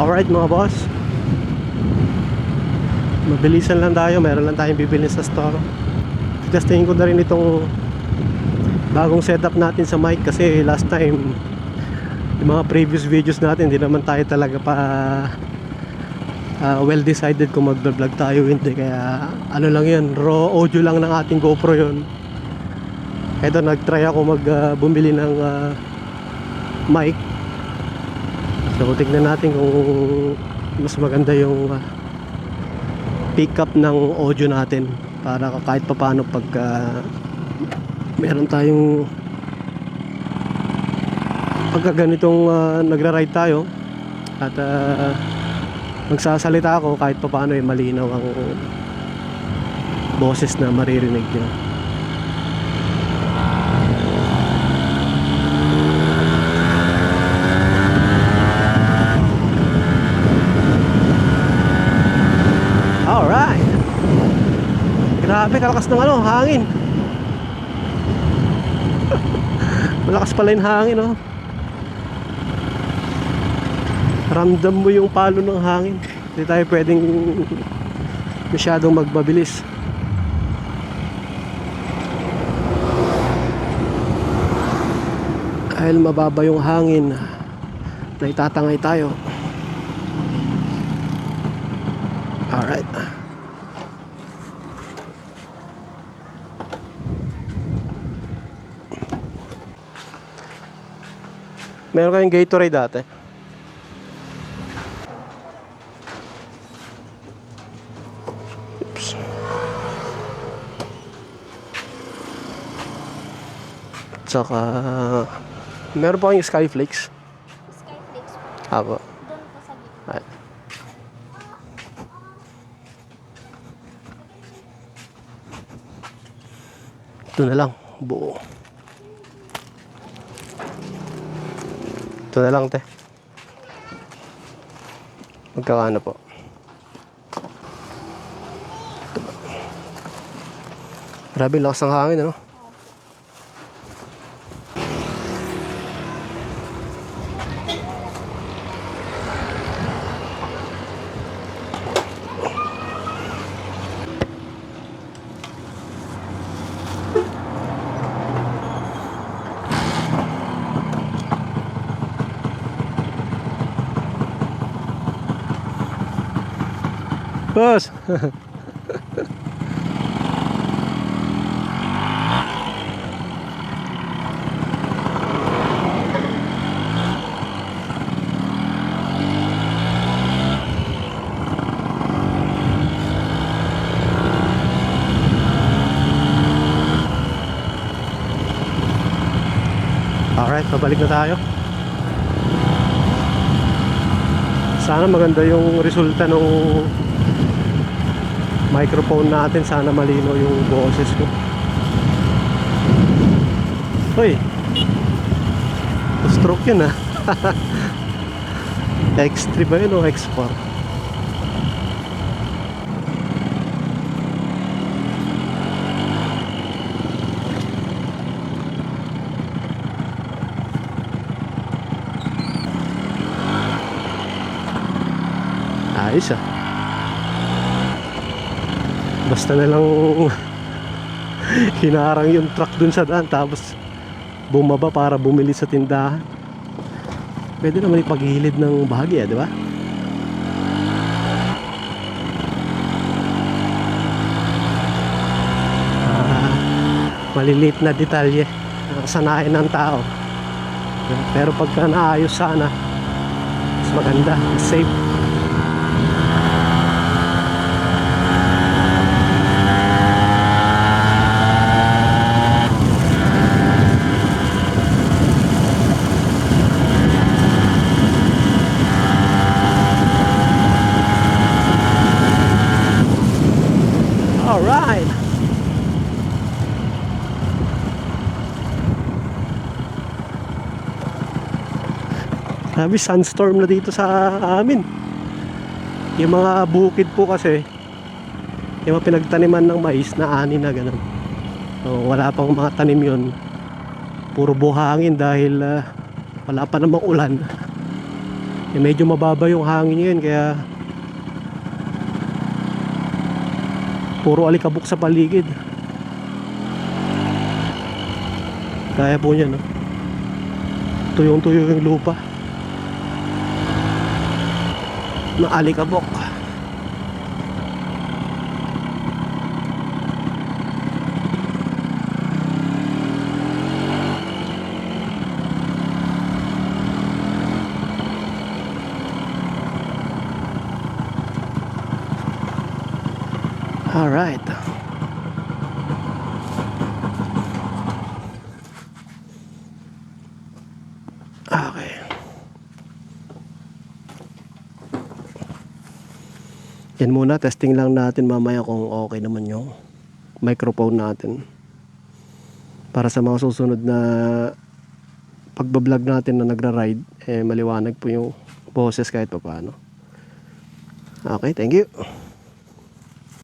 Alright mga boss. Mabilisan lang tayo, meron lang tayong bibili sa store. Testingin ko na rin itong bagong setup natin sa mic kasi last time yung mga previous videos natin hindi naman tayo talaga pa ah, well decided kung magbablog tayo hindi kaya ano lang yun raw audio lang ng ating GoPro yun eto nag-try ako mag ah, bumili ng ah, mic so tignan natin kung mas maganda yung ah, pickup ng audio natin para kahit papano pag ah, meron tayong pagka ganitong ah, nagra-ride tayo at ah, magsasalita ako kahit papaano ay malinaw ang boses na maririnig nyo Alright Grabe kalakas ng ano, hangin. Malakas pala yung hangin oh. Ramdam mo yung palo ng hangin. Hindi tayo pwedeng masyadong magbabilis Dahil mababa yung hangin na itatangay tayo. Alright Meron kayong Gatorade dati? Oops. Tsaka, meron pa kayong Skyflakes? Skyflakes po. Apo. Doon po sa gitna. Ay. Ito na lang, buo. Ito na lang, te. Magkakano po? Grabe, lakas ng hangin, ano? Boss! Alright, pabalik na tayo. Sana maganda yung resulta nung microphone natin. Sana malino yung boses ko. Hoy! Stroke yun ah. X3 ba yun o X4? Ayos ah. Basta na lang hinarang yung truck dun sa daan tapos bumaba para bumili sa tindahan. Pwede naman ipaghilid ng bahagya, di ba? Ah, maliliit na detalye. Nakasanayan ng tao. Pero pagka naayos sana, mas maganda, safe. Alright. Sabi, sunstorm na dito sa amin. Yung mga bukid po kasi, yung mga pinagtaniman ng mais na ani na ganun. So, wala pang mga tanim yun. Puro buhangin dahil ah, wala pa namang ulan. Eh, medyo mababa yung hangin ngayon kaya puro alikabok sa paligid. Kaya po niya, no? Tuyong-tuyo yung lupa. Na alikabok. All Yan muna, testing lang natin mamaya kung okay naman yung microphone natin. Para sa mga susunod na pagbablog natin na nagra-ride, eh maliwanag po yung boses kahit pa paano. Okay, thank you.